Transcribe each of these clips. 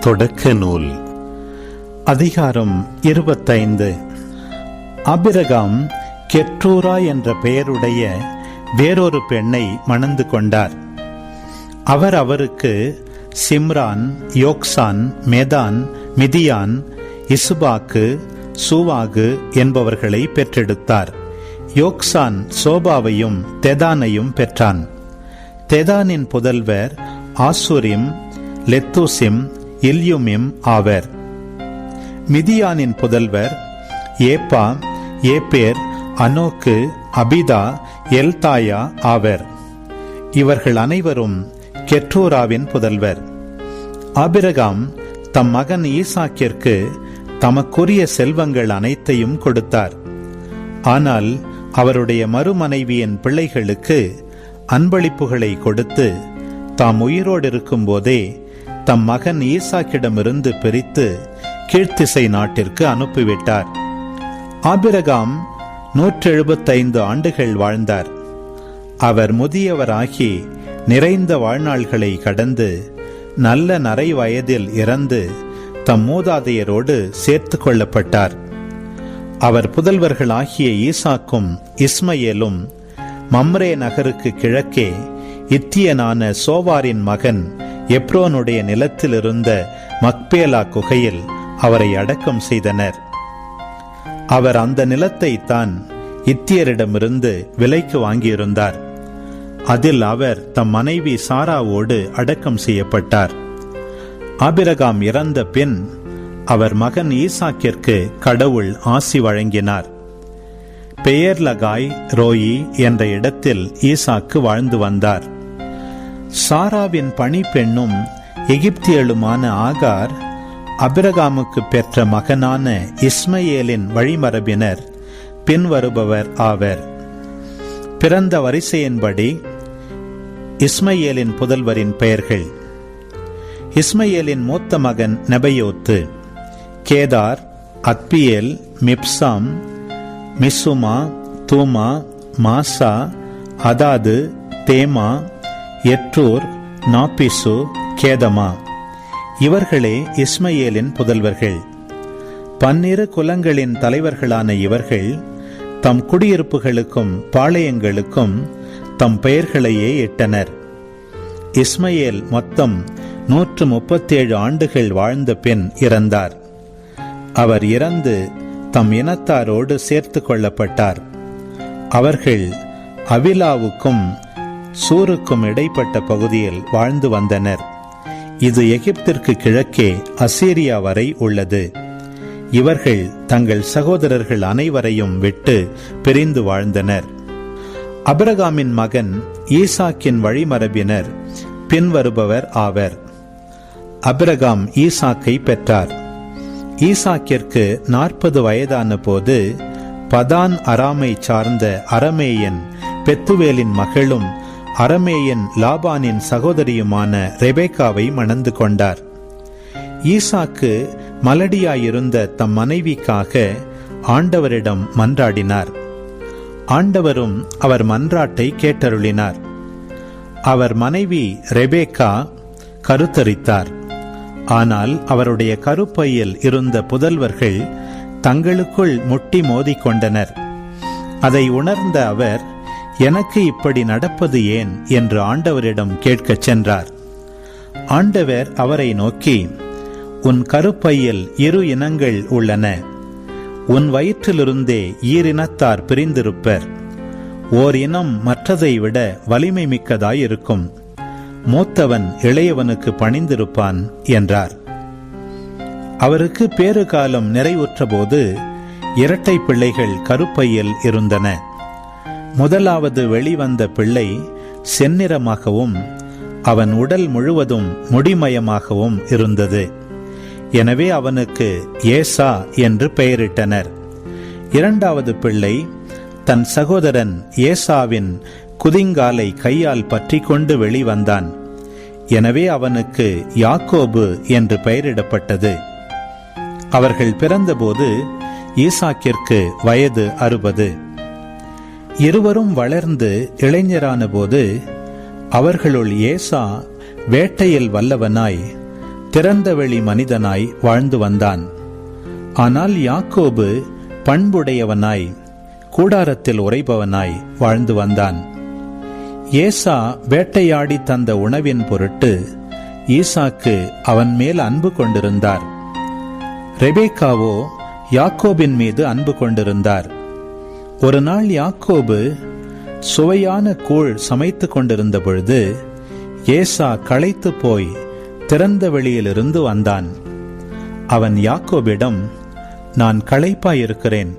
தொடக்க நூல். அதிகாரம் இருபத்தைந்து. அபிரகாம் கெற்றூரா என்ற பெயருடைய வேறொரு பெண்ணை மணந்து கொண்டார். அவர் அவருக்கு சிம்ரான் யோக்சான் மேதான் மிதியான் இசுபாக்கு சூவாகு என்பவர்களை பெற்றெடுத்தார். யோக்சான் சோபாவையும் தெதானையும் பெற்றான். தெதானின் புதல்வர் ஆசுரிம் லெத்தூசிம் இல்யுமிம் ஆவர். மிதியானின் புதல்வர் ஏப்பா ஏப்பேர் அனோக்கு அபிதா எல்தாயா ஆவர். இவர்கள் அனைவரும் கெற்றூராவின் புதல்வர். ஆபிரகாம் தம் மகன் ஈசாக்கிற்கு தமக்குரிய செல்வங்கள் அனைத்தையும் கொடுத்தார். ஆனால் அவருடைய மறுமனைவியின் பிள்ளைகளுக்கு அன்பளிப்புகளை கொடுத்து தாம் உயிரோடு இருக்கும்போதே தம் மகன் ஈசாக்கிடமிருந்து பிரித்து கீழ்த்திசை நாட்டிற்கு அனுப்பிவிட்டார். ஆபிரகாம் நூற்றி எழுபத்தைந்து ஆண்டுகள் வாழ்ந்தார். அவர் முதியவராகி நிறைந்த வாழ்நாள்களை கடந்து நல்ல நரை வயதில் இறந்து தம் மூதாதையரோடு சேர்த்து கொள்ளப்பட்டார். அவர் புதல்வர்களாகிய ஈசாக்கும் இஸ்மயேலும் மம்ரே நகருக்கு கிழக்கே இத்தியனான சோவாரின் மகன் எப்ரோனுடைய நிலத்தில் இருந்த மக்பேலா குகையில் அவரை அடக்கம் செய்தனர். அவர் அந்த நிலத்தை தான் இத்தியரிடமிருந்து விலைக்கு வாங்கியிருந்தார். அதில் அவர் தம் மனைவி சாராவோடு அடக்கம் செய்யப்பட்டார். ஆபிரகாம் இறந்த பின் அவர் மகன் ஈசாக்கிற்கு கடவுள் ஆசி வழங்கினார். பெயர்லகாய் ரோயி என்ற இடத்தில் ஈசாக்கு வாழ்ந்து வந்தார். சாராவின் பணிப்பெண்ணும் எகிப்தியலுமான ஆகார் அபிரகாமுக்கு பெற்ற மகனான இஸ்மையேலின் வழிமரபினர் பின்வருபவர் ஆவர். பிறந்த வரிசையின்படி இஸ்மையேலின் புதல்வரின் பெயர்கள் இஸ்மையேலின் மூத்த மகன் Nebaioth Kedar Adbeel Mibsam Mishma Dumah Massa Hadad Tema எற்றூர் நாபிசு கேதமா. இவர்களே இஸ்மையேலின் புதல்வர்கள். பன்னிரு குலங்களின் தலைவர்களான இவர்கள் தம் குடியிருப்புகளுக்கும் பாளையங்களுக்கும் தம் பெயர்களையே இட்டனர். இஸ்மையேல் மொத்தம் நூற்று முப்பத்தேழு ஆண்டுகள் வாழ்ந்த பின் இறந்தார். அவர் இறந்து தம் இனத்தாரோடு சேர்த்து கொள்ளப்பட்டார். அவர்கள் அவிலாவுக்கும் சூருக்கும் இடைப்பட்ட பகுதியில் வாழ்ந்து வந்தனர். இது எகிப்திற்கு கிழக்கே அசீரியா வரை உள்ளது. இவர்கள் தங்கள் சகோதரர்கள் அனைவரையும் விட்டு பிரிந்து வாழ்ந்தனர். அபிரகாமின் மகன் ஈசாக்கின் வழிமரபினர் பின்வருபவர் ஆவர். அபிரகாம் ஈசாக்கை பெற்றார். ஈசாக்கிற்கு நாற்பது வயதான போது பதான் அராமை சார்ந்த அரமேயன் பெத்துவேலின் மகளும் அரமேயன் லாபானின் சகோதரியுமான ரெபேக்காவை மணந்து கொண்டார். ஈசாக்கு மலடியாயிருந்த தம் மனைவிக்காக ஆண்டவரிடம் மன்றாடினார். ஆண்டவரும் அவர் மன்றாட்டை கேட்டருளினார். அவர் மனைவி ரெபேக்கா கருத்தரித்தார். ஆனால் அவருடைய கருப்பையில் இருந்த புதல்வர்கள் தங்களுக்குள் முட்டி மோதிக்கொண்டனர். அதை உணர்ந்த அவர் எனக்கு இப்படி நடப்பது ஏன் என்று ஆண்டவரிடம் கேட்கச் சென்றார். ஆண்டவர் அவரை நோக்கி உன் கருப்பையில் இரு இனங்கள் உள்ளன. உன் வயிற்றிலிருந்தே ஈரினத்தார் பிரிந்திருப்பர். ஓர் இனம் மற்றதை விட வலிமை மிக்கதாயிருக்கும். மூத்தவன் இளையவனுக்கு பணிந்திருப்பான் என்றார். அவருக்கு பேறு காலம் நிறைவுற்றபோது இரட்டை பிள்ளைகள் கருப்பையில் இருந்தன. முதலாவது வெளிவந்த பிள்ளை செந்நிறமாகவும் அவன் உடல் முழுவதும் முடிமயமாகவும் இருந்தது. எனவே அவனுக்கு ஏசா என்று பெயரிட்டனர். இரண்டாவது பிள்ளை தன் சகோதரன் ஏசாவின் குதிங்காலை கையால் பற்றி கொண்டு வெளிவந்தான். எனவே அவனுக்கு யாக்கோபு என்று பெயரிடப்பட்டது. அவர்கள் பிறந்தபோது ஈசாக்கிற்கு வயது அறுபது. இருவரும் வளர்ந்து இளைஞரான போது அவர்களுள் ஏசா வேட்டையில் வல்லவனாய் திறந்தவெளி மனிதனாய் வாழ்ந்து வந்தான். ஆனால் யாக்கோபு பண்புடையவனாய் கூடாரத்தில் உறைபவனாய் வாழ்ந்து வந்தான். ஏசா வேட்டையாடி தந்த உணவின் பொருட்டு ஈசாக்கு அவன் மேல் அன்பு கொண்டிருந்தார். ரெபேக்காவோ யாக்கோபின் மீது அன்பு கொண்டிருந்தார். ஒரு நாள் யாக்கோபு சுவையான கூழ் சமைத்து கொண்டிருந்த பொழுது ஏசா களைத்து போய் திறந்த வெளியிலிருந்து வந்தான். அவன் யாக்கோபிடம் நான் களைப்பாயிருக்கிறேன்.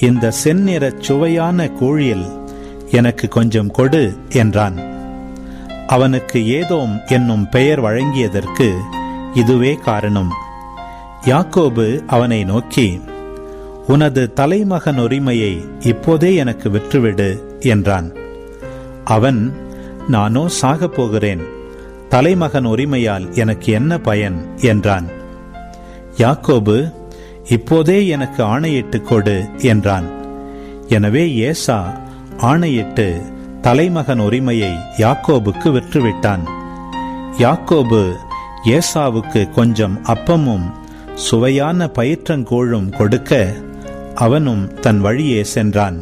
இந்த செந்நிறச் சுவையான கூழில் எனக்கு கொஞ்சம் கொடு என்றான். அவனுக்கு ஏதோம் என்னும் பெயர் வழங்கியதற்கு இதுவே காரணம். யாக்கோபு அவனை நோக்கி உனது தலைமகன் உரிமையை இப்போதே எனக்கு விற்றுவிடு என்றான். அவன் நானோ சாகப் போகிறேன். தலைமகன் உரிமையால் எனக்கு என்ன பயன்? என்றான். யாக்கோபு இப்போதே எனக்கு ஆணையிட்டு கொடு என்றான். எனவே ஏசா ஆணையிட்டு தலைமகன் உரிமையை யாக்கோபுக்கு விற்றுவிட்டான். யாக்கோபு ஏசாவுக்கு கொஞ்சம் அப்பமும் சுவையான பயிற்றங்கோழும் கொடுக்க அவனும் தன் வழியே சென்றான்.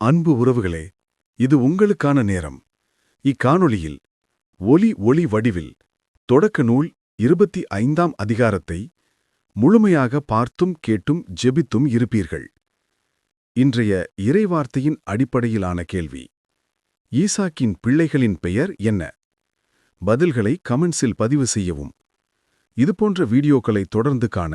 அன்பு உறவுகளே இது உங்களுக்கான நேரம். இக்காணொளியில் ஒலி ஒளி வடிவில் தொடக்க நூல் இருபத்தி ஐந்தாம் அதிகாரத்தை முழுமையாக பார்த்தும் கேட்டும் ஜெபித்தும் இருப்பீர்கள். இன்றைய இறைவார்த்தையின் அடிப்படையிலான கேள்வி ஈசாக்கின் பிள்ளைகளின் பெயர் என்ன? பதில்களை கமெண்ட்ஸில் பதிவு செய்யவும். இதுபோன்ற வீடியோக்களை தொடர்ந்து காண